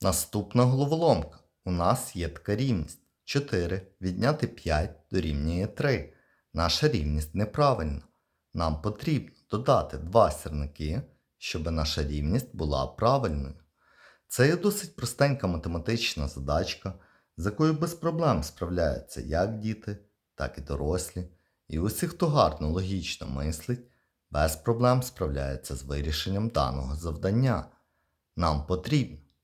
Наступна головоломка. У нас є така рівність. 4 відняти 5 дорівнює 3. Наша рівність неправильна. Нам потрібно додати два сірники, щоб наша рівність була правильною. Це є досить простенька математична задачка, з якою без проблем справляються як діти, так і дорослі. І усі, хто гарно логічно мислить, без проблем справляється з вирішенням даного завдання. Нам потрібно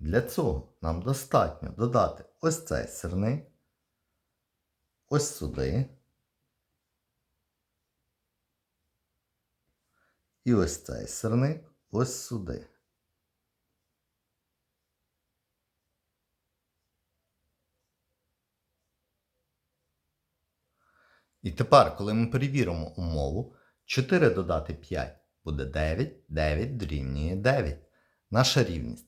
Для цього нам достатньо додати ось цей сирник, ось сюди. І ось цей сирник ось сюди. І тепер, коли ми перевіримо умову, 4 додати 5 буде 9, 9 дорівнює 9. Наша рівність